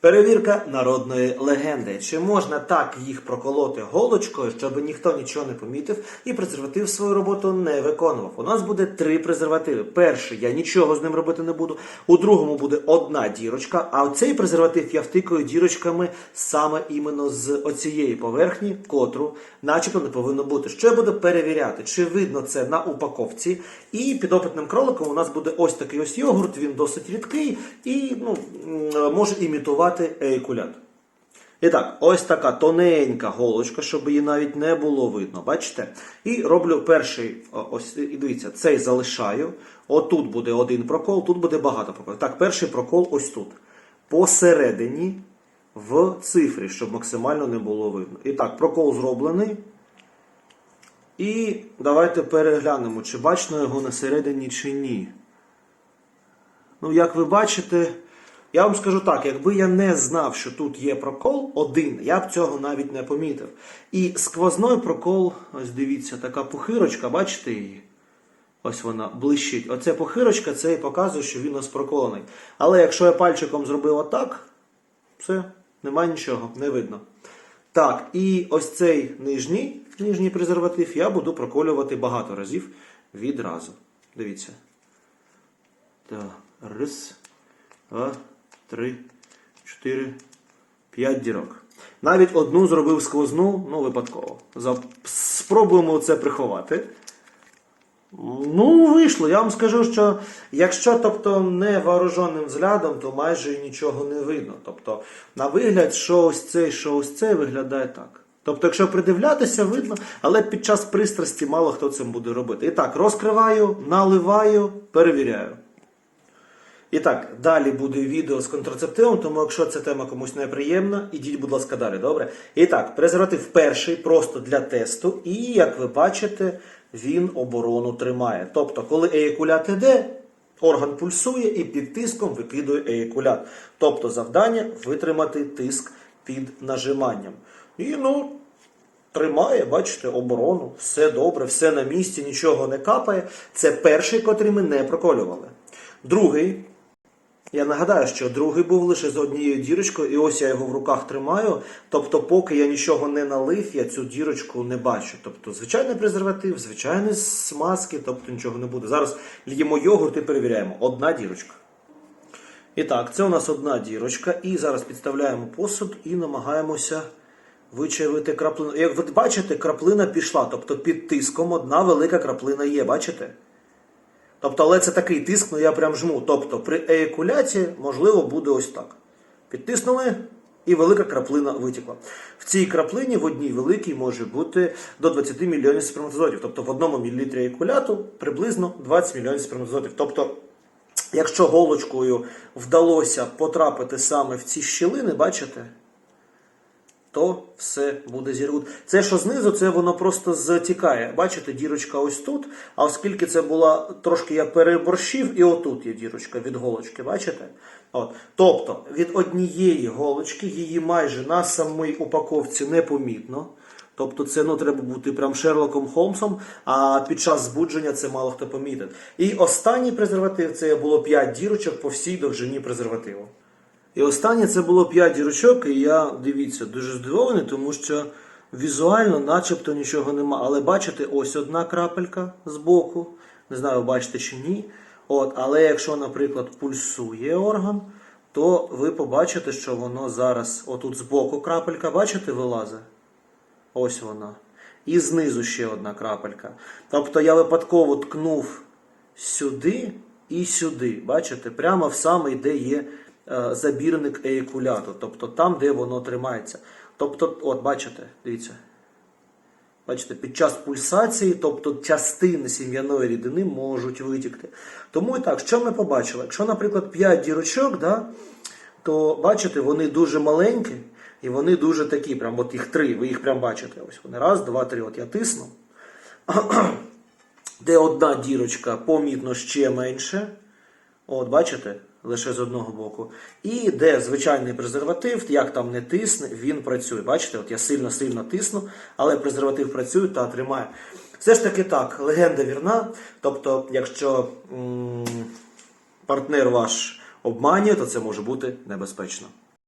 Перевірка народної легенди. Чи можна так їх проколоти голочкою, щоб ніхто нічого не помітив і презерватив свою роботу не виконував? У нас буде три презервативи. Перший я нічого з ним робити не буду. У другому буде одна дірочка. А цей презерватив я втикаю дірочками саме іменно з оцієї поверхні, котру, начебто, не повинно бути. Що я буду перевіряти? Чи видно це на упаковці? І під опитним кроликом у нас буде ось такий ось йогурт. Він досить рідкий і ну, може імітувати еякулят. І так, ось така тоненька голочка, щоб її навіть не було видно. Бачите? І роблю перший, ось дивіться, цей залишаю. Отут буде один прокол, тут буде багато проколів. Так, перший прокол ось тут. Посередині в цифрі, щоб максимально не було видно. І так, прокол зроблений. І давайте переглянемо, чи бачно його на середині, чи ні. Ну, як ви бачите, я вам скажу так, якби я не знав, що тут є прокол один, я б цього навіть не помітив. І сквозной прокол, ось дивіться, така пухирочка, бачите її? Ось вона блищить. Оце похирочка, це і показує, що він у нас проколений. Але якщо я пальчиком зробив отак, все, нема нічого, не видно. Так, і ось цей нижній, нижній презерватив я буду проколювати багато разів відразу. Дивіться. Так, раз, два, три, чотири, п'ять дірок. Навіть одну зробив сквозну, ну випадково. Спробуємо це приховати. Ну, вийшло. Я вам скажу, що якщо тобто невооруженим взглядом, то майже нічого не видно. Тобто, на вигляд, що ось цей, що ось цей виглядає так. Тобто, якщо придивлятися, видно, але під час пристрасті мало хто цим буде робити. І так, розкриваю, наливаю, перевіряю. І так, далі буде відео з контрацептивом, тому якщо ця тема комусь неприємна, ідіть, будь ласка, далі, добре? І так, презерватив перший просто для тесту, і як ви бачите, він оборону тримає. Тобто, коли еякулят іде, орган пульсує і під тиском викидує еякулят. Тобто завдання витримати тиск під нажиманням. І ну, тримає, бачите, оборону, все добре, все на місці, нічого не капає. Це перший, котрий ми не проколювали. Другий. Я нагадаю, що другий був лише з однією дірочкою, і ось я його в руках тримаю. Тобто, поки я нічого не налив, я цю дірочку не бачу. Тобто, звичайний презерватив, звичайні смазки, тобто нічого не буде. Зараз льємо йогурт і перевіряємо. Одна дірочка. І так, це у нас одна дірочка. І зараз підставляємо посуд і намагаємося вичавити краплину. Як ви бачите, краплина пішла. Тобто під тиском одна велика краплина є, бачите? Тобто, але це такий тиск, ну я прям жму. Тобто при еякуляції, можливо, буде ось так. Підтиснули, і велика краплина витікла. В цій краплині в одній великій може бути до 20 мільйонів сперматозоїдів. Тобто в одному мілілітрі еякуляту приблизно 20 мільйонів сперматозоїдів. Тобто, якщо голочкою вдалося потрапити саме в ці щілини, бачите? То все буде зірвут. Це, що знизу, це воно просто затікає. Бачите, дірочка ось тут. А оскільки це була трошки я переборщив, і отут є дірочка від голочки, бачите? От. Тобто від однієї голочки її майже на самій упаковці непомітно. Тобто це ну, треба бути прям Шерлоком Холмсом, а під час збудження це мало хто помітить. І останній презерватив це було 5 дірочок по всій довжині презервативу. І останнє це було 5 дірочок, і я дивіться, дуже здивований, тому що візуально начебто нічого нема. Але бачите, ось одна крапелька збоку. Не знаю, бачите чи ні. От, але якщо, наприклад, пульсує орган, то ви побачите, що воно зараз отут збоку крапелька, бачите, вилазить? Ось вона. І знизу ще одна крапелька. Тобто я випадково ткнув сюди і сюди. Бачите, прямо в самий, де є забірник еякуляту, тобто там, де воно тримається. Тобто, от бачите, дивіться. Бачите, під час пульсації, тобто частини сім'яної рідини можуть витікти. Тому і так, що ми побачили? Якщо, наприклад, 5 дірочок, да, то бачите, вони дуже маленькі і вони дуже такі, прям от їх три, ви їх прям бачите. Ось вони. Раз, два, три. От я тисну. Де одна дірочка помітно ще менше. От, бачите, лише з одного боку. І де звичайний презерватив, як там не тисне, він працює. Бачите, от я сильно-сильно тисну, але презерватив працює та тримає. Все ж таки так, легенда вірна. Тобто, якщо м- партнер ваш обманює, то це може бути небезпечно.